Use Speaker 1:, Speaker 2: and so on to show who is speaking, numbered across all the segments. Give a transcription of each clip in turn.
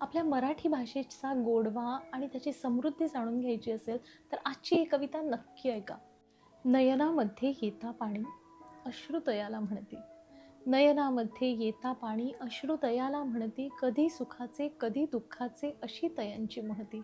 Speaker 1: आपल्या मराठी भाषेचा गोडवा आणि त्याची समृद्धी जाणून घ्यायची असेल तर आजची ही कविता नक्की ऐका. नयनामध्ये येता पाणी अश्रुतयाला म्हणते. नयनामध्ये येता पाणी अश्रुतयाला म्हणते. कधी सुखाचे कधी दुःखाचे अशी तयांची म्हणती.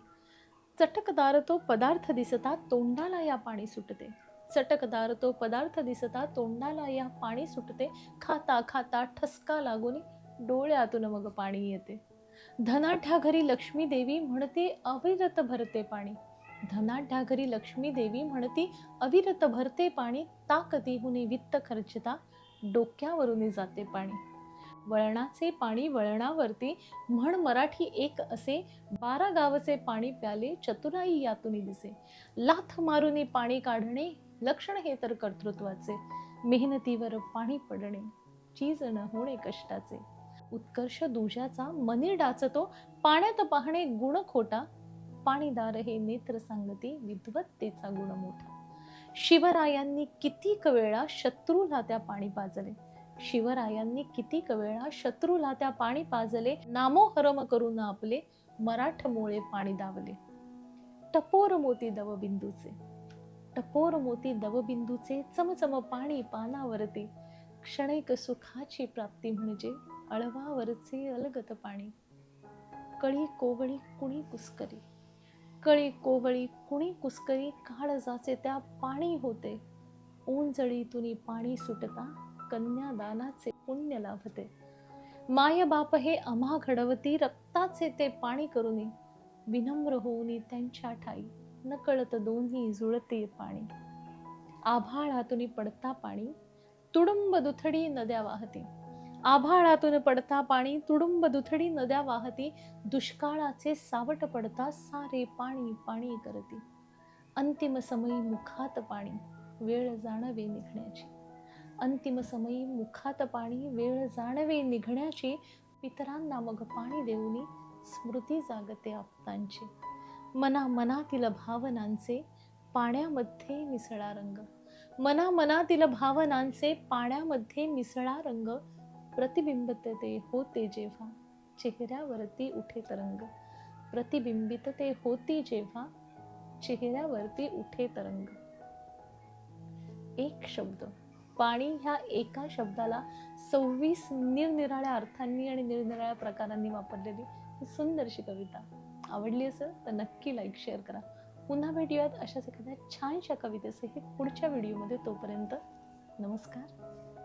Speaker 1: चटकदार तो पदार्थ दिसता तोंडाला या पाणी सुटते. चटकदार तो पदार्थ दिसता तोंडाला या पाणी सुटते. खाता खाता ठसका लागून डोळ्यातून मग पाणी येते. धनाढ्या घरी लक्ष्मी देवी म्हणते अविरत भरते पाणी. धनाढ्या घरी लक्ष्मी देवी म्हणती अविरत भरते पाणी ताकदीहुनी वित्त खर्चता डोक्यावरून जाते पाणी. वळणाचे पाणी वळणावरती म्हण मराठी एक असे बारा गावचे पाणी प्याले चतुराई यातून दिसे. लाथ मारून पाणी काढणे लक्षण हे तर कर्तृत्वाचे. मेहनतीवर पाणी पडणे चीज न होणे कष्टाचे. उत्कर्ष दुजाचा मनी डाचतो. पाण्यात पाहणे गुण खोटा. पाणीदार हे नेत्र सांगते विद्वत्तेचा गुण मोठा. शिवरायांनी कितीक वेळा शत्रूला त्या पाणी पाजले. शिवरायांनी कितीक वेळा शत्रूला त्या पाणी पाजले. नामोहरम करून आपले मराठमोळे पाणी दावले टपोर मोती दवबिंदूचे. टपोर मोती दवबिंदूचे चमचम पाणी पानावरती. क्षणिक सुखाची प्राप्ती म्हणजे अळवावरचे अलगत पाणी. कळी कोवळी कुणी कुस्करी. कळी कोवळी कुणी कुस्करी काळजाचे त्या पाणी होते. ओंजळीतून पाणी सुटता कन्यादानाचे पुण्य लाभते. माय बाप हे अम्हा घडवती रक्ताचे ते पाणी करून. विनम्र होऊन त्यांच्या ठाई. नकळत दोन्ही जुळते पाणी. आभाळातून पडता पाणी. तुडुंब दुथडी नद्या वाहती. आभाळातून पडता पाणी तुडुंब दुथडी नद्या वाहती. दुष्काळाचे सावट पडता सारे पाणी पाणी करती. अंतिम समयी मुखात पाणी वेळ जाणवे निघण्याची. अंतिम समयी मुखात पाणी वेळ जाणवे निघण्याची. पितरांना मग पाणी देऊनी स्मृती जागते आप्तांची. मना मनातील भावनांचे पाण्यामध्ये मिसळा रंग. मना मनातील भावनांचे पाण्यामध्ये मिसळा रंग प्रतिबिंबित ते होते जेव्हा. चेहऱ्यावरती उठे तरंग. प्रतिबिंबित ते होती जेव्हा. चेहऱ्यावरती उठे तरंग. एक शब्द. पाणी ह्या एका शब्दाला सव्वीस निरनिराळ्या अर्थांनी आणि निरनिराळ्या प्रकारांनी वापरलेली सुंदरशी कविता. आवडली असेल तर नक्की लाईक शेअर करा. पुन्हा भेटूयात अशाच एखाद्या छानशा कवितेसहित पुढच्या व्हिडिओमध्ये तोपर्यंत नमस्कार.